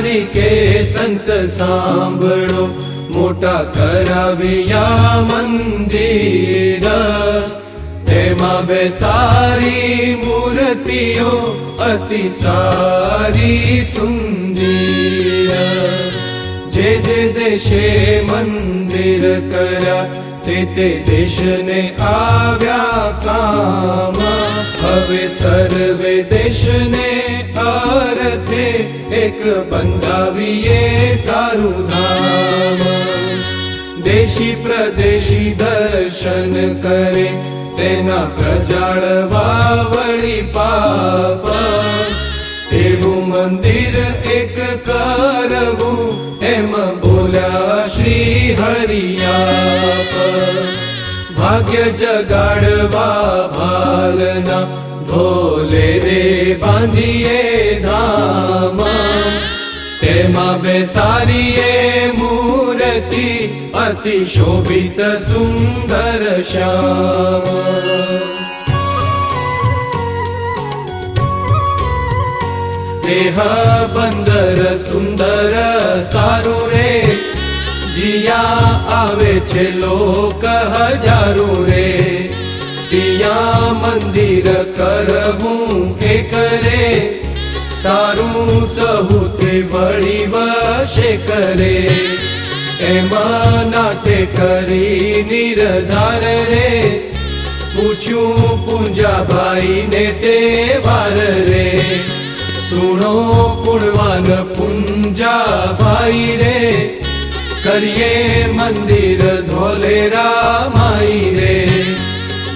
તરીકે સંત સાંભળો. મોટા કરાવ્યા મંદિર. તેમાં બેસારી મૂર્તિઓ, અતિ સારી સુંદર. જે જે દેશે મંદિર કર્યા, તે તે દેશને આવ્યા કામ. હવે સર્વે દેશને એક બંધાવીએ સારું ધામ દેશી પ્રદેશી દર્શન કરે તેના પ્રજાળવા વળી પાપ. એવું મંદિર એક કરવું એમ બોલ્યા શ્રી હરિયા ભાગ્ય જગાડવા ભાલના ભોલે રે બાંધીએ ધામ. मे मूर्ति अतिशोभित सुन्दर देह बन्दर सुन्दर सारु रे जिया आवे छे लोक हजारो रे। दिया मन्दिर मन्दर સારું સહુતે વળી વશે કરે એમાં નાથે કરી નિર્ધાર રે પૂછ્યું પૂંજાભાઈ ને તે વાર રે સુણો પુણવાન પુંજા ભાઈ રે કરીએ મંદિર ધોલેરા માઈ રે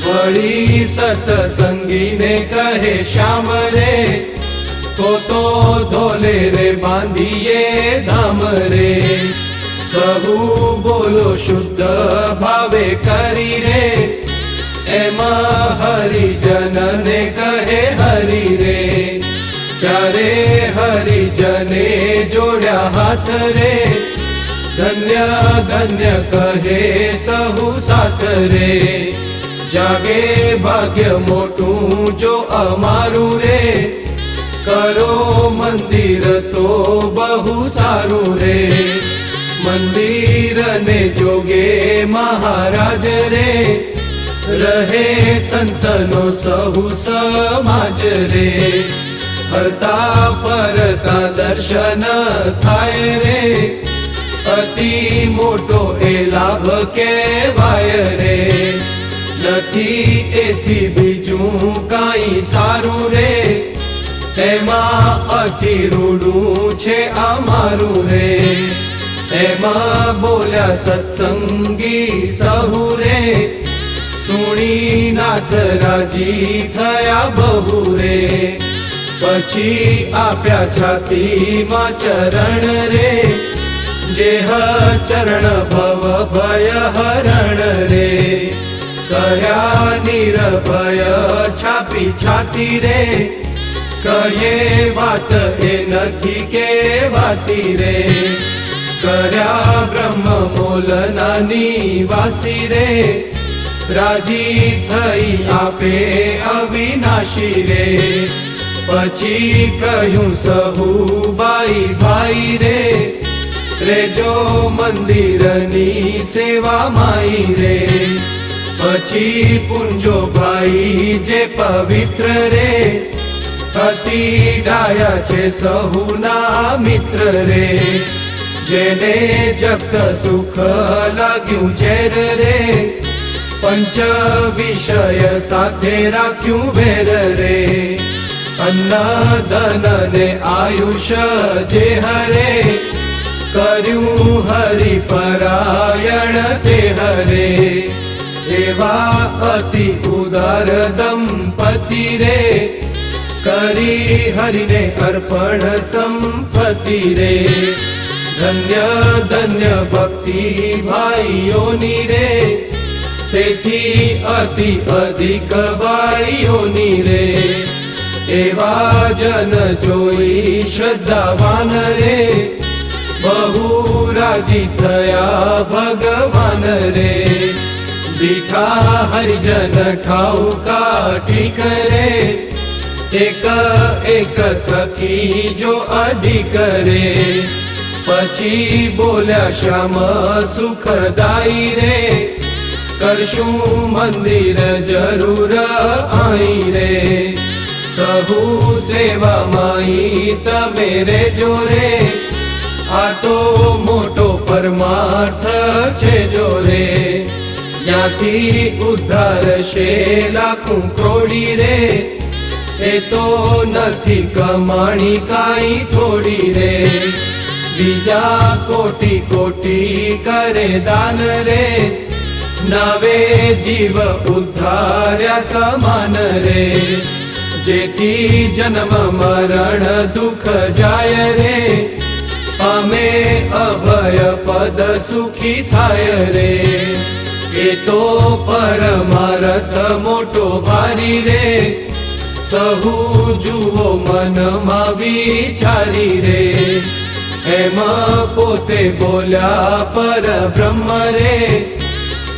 વળી સતસંગીને કહે શ્યામ રે તો તો ધોલે રે બાંધીએ ધામ રે સહુ બોલો શુદ્ધ ભાવે કરી રે એમાં હરિજનને કહે હરિ રે ત્યારે હરિજને જોડ્યા હાથ રે ધન્ય ધન્ય કહે સહુ સાથ રે જાગે ભાગ્ય મોટું જો અમારું રે કરો મંદિર તો બહુ સારું રે. મંદિર ને જોગે મહારાજ રે. રહે સંતનો સહુ સમાજ રે. ફરતા ફરતા દર્શન થાય રે. અતિ મોટો એ લાભ કેવાય રે. નથી એથી બીજું કાંઈ સારું રે. તેમાં અતિ રૂડું છે અમારું રે. એમાં બોલ્યા સત્સંગી સહુ રે. સુણી નાથ રાજી થયા બહુ રે. પછી આપ્યા છાતીમાં ચરણ રે. જેહ ચરણ ભવ ભય હરણ રે. કર્યા નિરભય છાપી છાતી રે. કયે વાત એ નથી કેવાતી રે. કર્યા બ્રહ્મ મોલના નિવાસી રે. રાજી થઈ આપે અવિનાશી રે. પછી કહ્યું સહુ ભાઈ ભાઈ રે. રેજો મંદિરની સેવા માઈ રે. પછી પુંજો ભાઈ જે પવિત્ર રે. અતિ ડાયા છે સહુના મિત્ર રે. જેને જગત સુખ લાગ્યું ઝેર રે. પંચ વિષય સાથે રાખ્યું વેર રે. અન્ન ધન ને આયુષ્ય જે હરે. કર્યું હરિ પરાયણ તે હરે. એવા અતિ ઉદાર દંપતિ રે. કરી હરિને અર્પણ સંપત્તિ રે. ધન્ય ધન્ય ભક્તિ ભાઈઓની રે. તેથી અતિ અધિક ભાઈઓની રે. એવા જન જોઈ શ્રદ્ધાવાન રે. બહુ રાજી થયા ભગવાન રે. દીઠા હરિજન ઠાઉકા કાઠી રે. એક એક થકી જો કરે પછી બોલ્યા, શ્યામ સુખદાઈ રે. કરશું મંદિર જરૂર આઈ રે. સહુ સેવા માઈ તમે રે. જોરે આ તો મોટો પરમાર્થ છે જોરે ત્યાંથી ઉદ્ધાર છે લાખું ક્રોડી રે. એ તો નથી કમાણી કાંઈ થોડી રે. બીજા કોટી કોટી કરે દાન રે. નવે જીવ ઉદ્ધાર્યા સમાન રે. જેથી જન્મ, મરણ, દુઃખ જાય રે. અમે અભય પદ સુખી થાય રે. એ તો પરમારથ મોટો ભારી રે. સહુ જુઓ મનમાં વિચારી રે. એમ પોતે બોલ્યા, પર બ્રહ્મ રે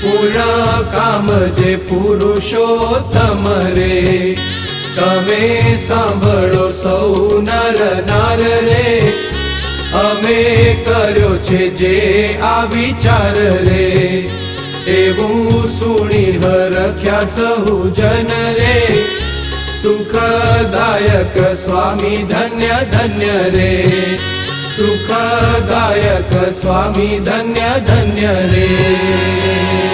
પૂર્ણ કામ જે પુરુષો રે. તમે સાંભળો સૌ નર નાર રે. અમે કર્યો છે જે આ વિચાર રે. એવું સુણી હરખ્યા સહુ જન રે. सुखदायक स्वामी धन्य धन्य रे। सुखदायक स्वामी धन्य धन्य रे।